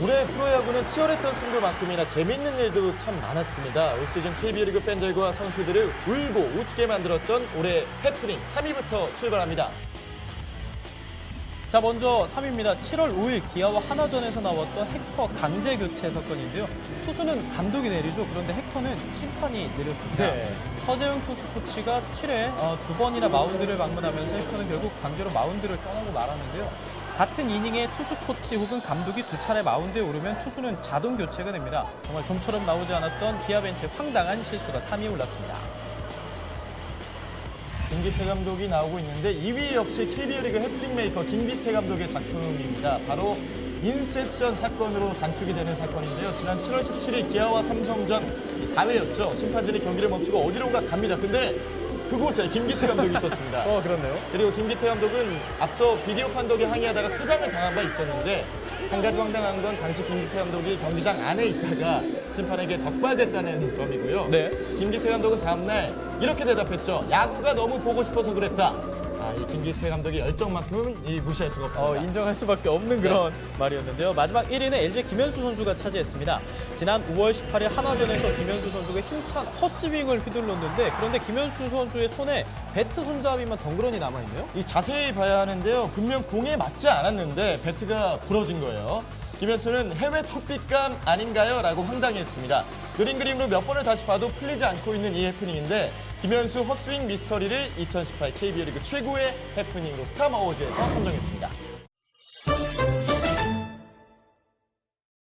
올해 프로야구는 치열했던 승부만큼이나 재밌는 일도 참 많았습니다. 올 시즌 KB리그 팬들과 선수들을 울고 웃게 만들었던 올해 해프닝 3위부터 출발합니다. 자 먼저 3위입니다. 7월 5일 기아와 하나전에서 나왔던 헥터 강제 교체 사건인데요. 투수는 감독이 내리죠. 그런데 헥터는 심판이 내렸습니다. 네. 서재훈 투수 코치가 7회 어, 두 번이나 마운드를 방문하면서 헥터는 결국 강제로 마운드를 떠나고 말았는데요. 같은 이닝에 투수 코치 혹은 감독이 두 차례 마운드에 오르면 투수는 자동 교체가 됩니다. 정말 좀처럼 나오지 않았던 기아 벤치의 황당한 실수가 3위에 올랐습니다. 김기태 감독이 나오고 있는데 2위 역시 KB리그 해프닝 메이커 김기태 감독의 작품입니다. 바로 인셉션 사건으로 단축이 되는 사건인데요. 지난 7월 17일 기아와 삼성전 4회였죠. 심판진이 경기를 멈추고 어디론가 갑니다. 근데 그곳에 김기태 감독이 있었습니다. 어 그렇네요. 그리고 김기태 감독은 앞서 비디오 판독에 항의하다가 퇴장을 당한 바 있었는데 한 가지 황당한 건 당시 김기태 감독이 경기장 안에 있다가 심판에게 적발됐다는 점이고요. 네. 김기태 감독은 다음날 이렇게 대답했죠. 야구가 너무 보고 싶어서 그랬다. 아, 이 김기태 감독의 열정만큼은 이 무시할 수가 어, 없습니다. 인정할 수밖에 없는 그런 말이었는데요. 마지막 1위는 LG 김현수 선수가 차지했습니다. 지난 5월 18일 한화전에서 김현수 선수가 힘찬 헛스윙을 휘둘렀는데 그런데 김현수 선수의 손에 배트 손잡이만 덩그러니 남아있네요. 이 자세히 봐야 하는데요. 분명 공에 맞지 않았는데 배트가 부러진 거예요. 김현수는 해외 턱빛감 아닌가요? 라고 황당했습니다. 그림 그림으로 몇 번을 다시 봐도 풀리지 않고 있는 이 해프닝인데 김현수 헛스윙 미스터리를 2018 KBO 리그 최고의 해프닝으로 스타마워즈에서 선정했습니다.